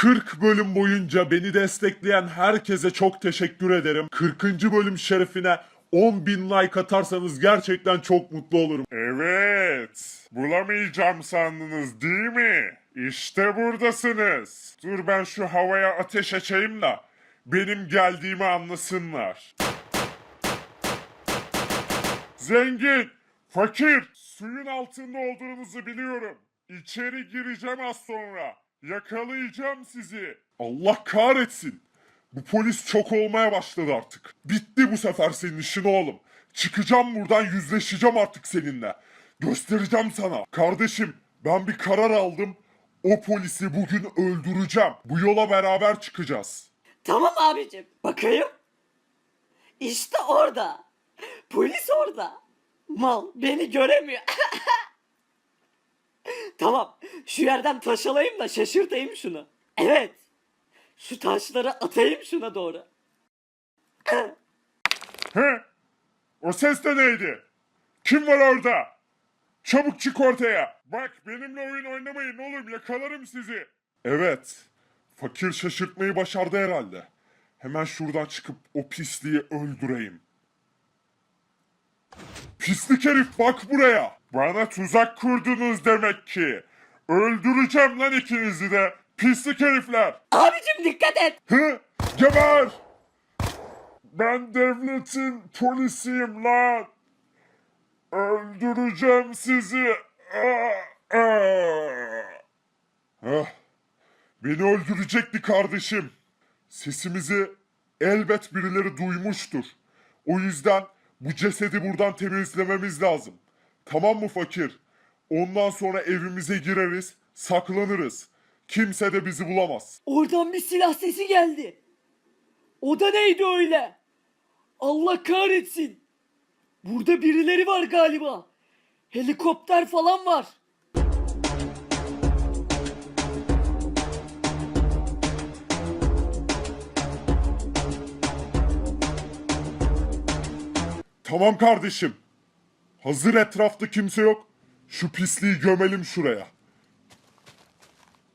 40 bölüm boyunca beni destekleyen herkese çok teşekkür ederim. 40. bölüm şerefine 10 bin like atarsanız gerçekten çok mutlu olurum. Evet. Bulamayacağım sandınız değil mi? İşte buradasınız. Dur ben şu havaya ateş açayım da benim geldiğimi anlasınlar. Zengin, fakir, suyun altında olduğunuzu biliyorum. İçeri gireceğim az sonra. Yakalayacağım sizi. Allah kahretsin. Bu polis çok olmaya başladı artık. Bitti bu sefer senin işin oğlum. Çıkacağım buradan yüzleşeceğim artık seninle. Göstereceğim sana. Kardeşim ben bir karar aldım. O polisi bugün öldüreceğim. Bu yola beraber çıkacağız. Tamam abicim. Bakayım. İşte orada. Polis orada. Mal beni göremiyor. tamam. Şu yerden taş alayım da şaşırtayım şunu. Evet. Şu taşları atayım şuna doğru. He? O ses de neydi? Kim var orada? Çabuk çık ortaya. Bak benimle oyun oynamayın oğlum yakalarım sizi. Evet. Fakir şaşırtmayı başardı herhalde. Hemen şuradan çıkıp o pisliği öldüreyim. Pislik herif bak buraya. Bana tuzak kurdunuz demek ki. Öldüreceğim lan ikinizi de. Pislik herifler. Abicim dikkat et. Hı? Geber! Ben devletin polisiyim lan. Öldüreceğim sizi. Ah, ah. Ah, Beni öldürecekti kardeşim. Sesimizi elbet birileri duymuştur. O yüzden bu cesedi buradan temizlememiz lazım. Tamam mı fakir? Ondan sonra evimize gireriz, saklanırız. Kimse de bizi bulamaz. Oradan bir silah sesi geldi. O da neydi öyle? Allah kahretsin. Burada birileri var galiba. Helikopter falan var. Tamam kardeşim. Hazır etrafta kimse yok. Şu pisliği gömelim şuraya.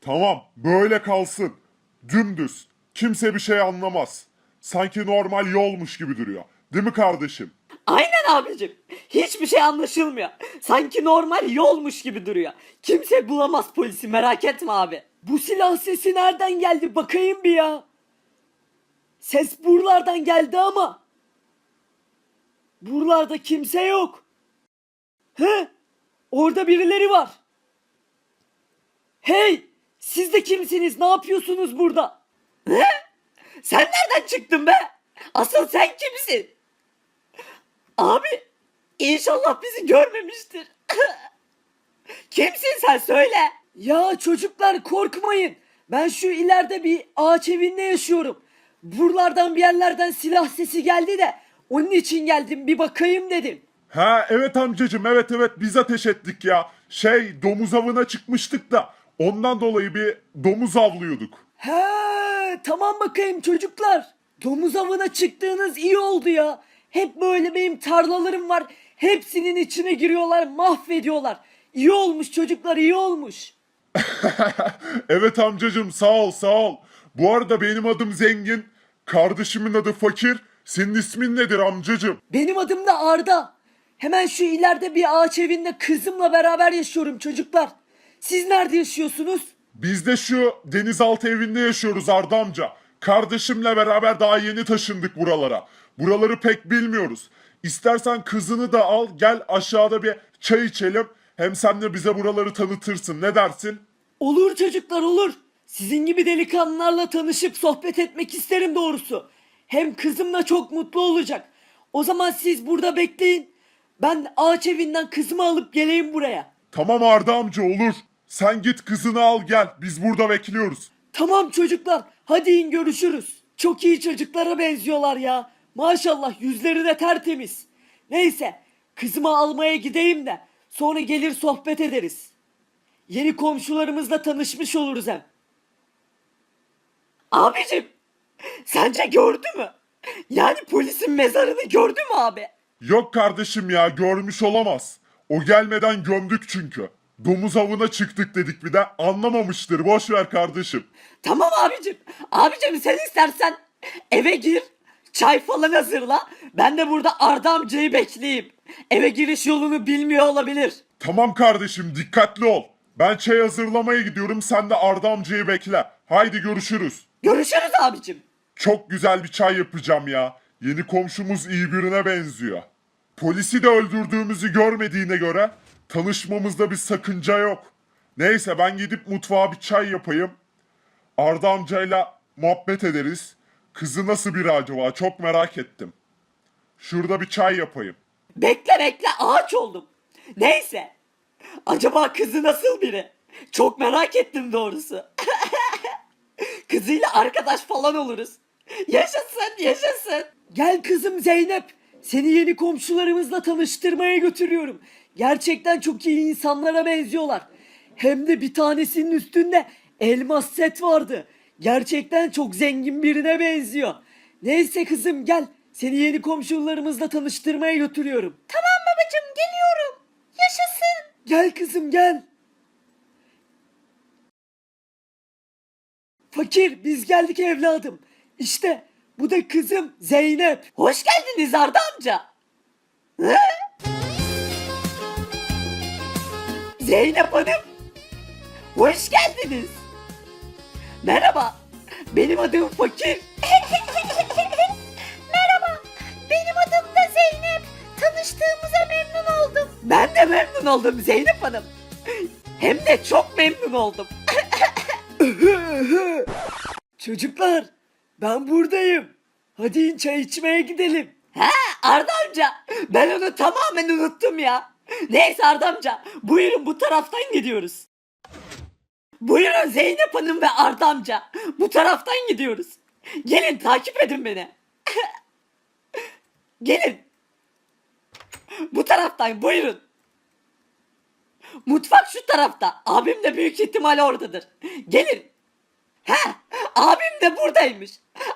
Tamam, böyle kalsın. Dümdüz. Kimse bir şey anlamaz. Sanki normal yolmuş gibi duruyor. Değil mi kardeşim? Aynen abicim. Hiçbir şey anlaşılmıyor. Sanki normal yolmuş gibi duruyor. Kimse bulamaz polisi merak etme abi. Bu silah sesi nereden geldi bakayım bir ya. Ses buralardan geldi ama. Buralarda kimse yok. He? Orada birileri var. Hey! Siz de kimsiniz? Ne yapıyorsunuz burada? He? Sen nereden çıktın be? Asıl sen kimsin? Abi inşallah bizi görmemiştir. Kimsin sen söyle. Ya çocuklar korkmayın. Ben şu ileride bir ağaç evinde yaşıyorum. Buralardan bir yerlerden silah sesi geldi de onun için geldim bir bakayım dedim. Ha evet amcacım evet evet biz ateş ettik ya. Şey domuz avına çıkmıştık da ondan dolayı bir domuz avlıyorduk. He tamam bakayım çocuklar. Domuz avına çıktığınız iyi oldu ya. Hep böyle benim tarlalarım var. Hepsinin içine giriyorlar mahvediyorlar. İyi olmuş çocuklar iyi olmuş. evet amcacım sağ ol sağ ol. Bu arada benim adım Zengin. Kardeşimin adı Fakir. Senin ismin nedir amcacım? Benim adım da Arda. Hemen şu ileride bir ağaç evinde kızımla beraber yaşıyorum çocuklar. Siz nerede yaşıyorsunuz? Biz de şu denizaltı evinde yaşıyoruz Arda amca. Kardeşimle beraber daha yeni taşındık buralara. Buraları pek bilmiyoruz. İstersen kızını da al gel aşağıda bir çay içelim. Hem sen de bize buraları tanıtırsın. Ne dersin? Olur çocuklar olur. Sizin gibi delikanlılarla tanışıp sohbet etmek isterim doğrusu. Hem kızım da çok mutlu olacak. O zaman siz burada bekleyin. Ben ağaç evinden kızımı alıp geleyim buraya. Tamam Arda amca olur. Sen git kızını al gel. Biz burada bekliyoruz. Tamam çocuklar. Hadi in görüşürüz. Çok iyi çocuklara benziyorlar ya. Maşallah yüzleri de tertemiz. Neyse kızımı almaya gideyim de sonra gelir sohbet ederiz. Yeni komşularımızla tanışmış oluruz hem. Abicim sence gördü mü? Yani polisin mezarını gördü mü abi? Yok kardeşim ya görmüş olamaz. O gelmeden gömdük çünkü. Domuz avına çıktık dedik bir de anlamamıştır boş ver kardeşim. Tamam abicim. Abicim sen istersen eve gir. Çay falan hazırla. Ben de burada Arda amcayı bekleyeyim. Eve giriş yolunu bilmiyor olabilir. Tamam kardeşim dikkatli ol. Ben çay hazırlamaya gidiyorum sen de Arda amcayı bekle. Haydi görüşürüz. Görüşürüz abicim. Çok güzel bir çay yapacağım ya. Yeni komşumuz iyi birine benziyor. Polisi de öldürdüğümüzü görmediğine göre tanışmamızda bir sakınca yok. Neyse ben gidip mutfağa bir çay yapayım. Arda amcayla muhabbet ederiz. Kızı nasıl biri acaba çok merak ettim. Şurada bir çay yapayım. Bekle bekle ağaç oldum. Neyse. Acaba kızı nasıl biri? Çok merak ettim doğrusu. Kızıyla arkadaş falan oluruz. Yaşasın yaşasın. Gel kızım Zeynep. Seni yeni komşularımızla tanıştırmaya götürüyorum. Gerçekten çok iyi insanlara benziyorlar. Hem de bir tanesinin üstünde elmas set vardı. Gerçekten çok zengin birine benziyor. Neyse kızım gel. Seni yeni komşularımızla tanıştırmaya götürüyorum. Tamam babacığım geliyorum. Yaşasın. Gel kızım gel. Fakir biz geldik evladım. İşte bu da kızım Zeynep. Hoş geldiniz Arda amca. Hı? Zeynep Hanım. Hoş geldiniz. Merhaba. Benim adım Fakir. Merhaba. Benim adım da Zeynep. Tanıştığımıza memnun oldum. Ben de memnun oldum Zeynep Hanım. Hem de çok memnun oldum. Çocuklar ben buradayım. Hadi in çay içmeye gidelim. He Arda amca ben onu tamamen unuttum ya. Neyse Arda amca buyurun bu taraftan gidiyoruz. Buyurun Zeynep Hanım ve Arda amca bu taraftan gidiyoruz. Gelin takip edin beni. Gelin. Bu taraftan buyurun. Mutfak şu tarafta. Abim de büyük ihtimal oradadır. Gelin. He, abim de buradaymış.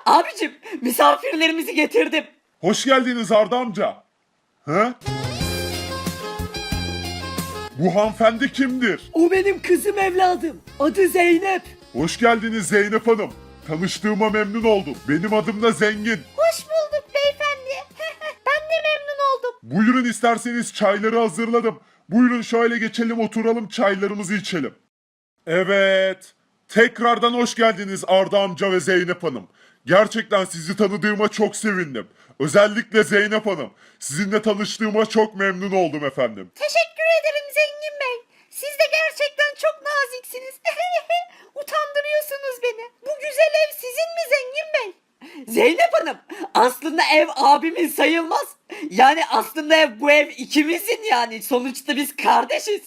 Abicim, misafirlerimizi getirdim. Hoş geldiniz Arda amca. He? Bu hanımefendi kimdir? O benim kızım evladım. Adı Zeynep. Hoş geldiniz Zeynep Hanım. Tanıştığıma memnun oldum. Benim adım da Zengin. Hoş bulduk beyefendi. ben de memnun oldum. Buyurun isterseniz çayları hazırladım. Buyurun şöyle geçelim oturalım çaylarımızı içelim. Evet. Tekrardan hoş geldiniz Arda amca ve Zeynep Hanım. Gerçekten sizi tanıdığıma çok sevindim. Özellikle Zeynep Hanım. Sizinle tanıştığıma çok memnun oldum efendim. Teşekkür ederim Zengin Bey. Siz de gerçekten çok naziksiniz. Utandırıyorsunuz beni. Bu güzel ev sizin mi Zengin Bey? Zeynep Hanım, aslında ev abimin sayılmaz. Yani aslında ev bu ev ikimizin yani. Sonuçta biz kardeşiz.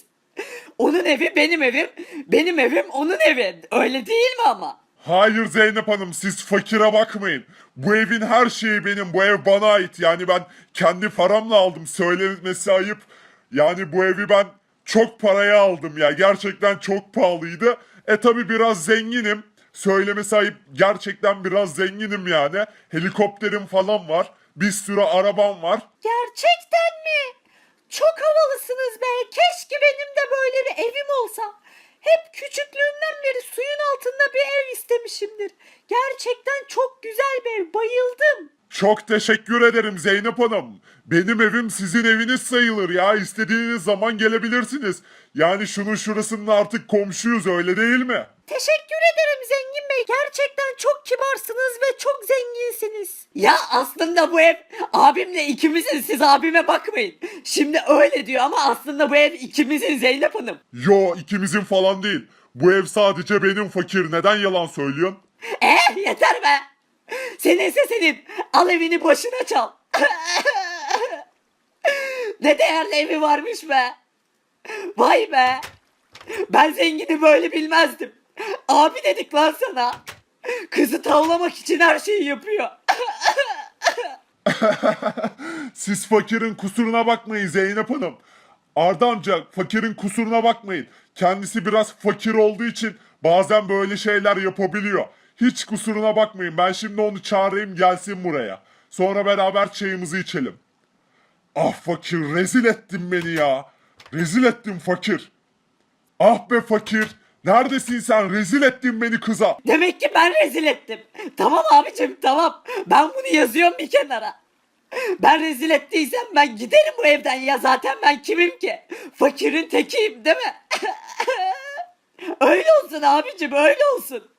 Onun evi benim evim, benim evim onun evi. Öyle değil mi ama? Hayır Zeynep Hanım siz fakire bakmayın. Bu evin her şeyi benim. Bu ev bana ait. Yani ben kendi paramla aldım. Söylemesi ayıp. Yani bu evi ben çok paraya aldım ya. Gerçekten çok pahalıydı. E tabi biraz zenginim. Söylemesi ayıp gerçekten biraz zenginim yani. Helikopterim falan var. Bir sürü arabam var. Gerçekten mi? Çok havalısınız be. Keşke benim de böyle bir evim olsa. Hep küçüklüğümden beri suyun altında bir ev istemişimdir. Gerçekten çok güzel bir ev. Bayıldım. Çok teşekkür ederim Zeynep Hanım. Benim evim sizin eviniz sayılır ya. İstediğiniz zaman gelebilirsiniz. Yani şunun şurasının artık komşuyuz öyle değil mi? Teşekkür ederim Zengin Bey. Gerçekten çok kibarsınız ve çok zenginsiniz. Ya aslında bu ev abimle ikimizin siz abime bakmayın. Şimdi öyle diyor ama aslında bu ev ikimizin Zeynep Hanım. Yo ikimizin falan değil. Bu ev sadece benim fakir. Neden yalan söylüyorsun? Eh yeter be. Seninse senin. Al evini başına çal. ne değerli evi varmış be. Vay be. Ben zengini böyle bilmezdim. Abi dedik lan sana. Kızı tavlamak için her şeyi yapıyor. Siz fakirin kusuruna bakmayın Zeynep Hanım. Arda amca fakirin kusuruna bakmayın. Kendisi biraz fakir olduğu için bazen böyle şeyler yapabiliyor. Hiç kusuruna bakmayın. Ben şimdi onu çağırayım gelsin buraya. Sonra beraber çayımızı içelim. Ah fakir rezil ettin beni ya. Rezil ettin fakir. Ah be fakir. Neredesin sen? Rezil ettin beni kıza. Demek ki ben rezil ettim. Tamam abicim tamam. Ben bunu yazıyorum bir kenara. Ben rezil ettiysem ben giderim bu evden ya zaten ben kimim ki? Fakirin tekiyim değil mi? öyle olsun abicim öyle olsun.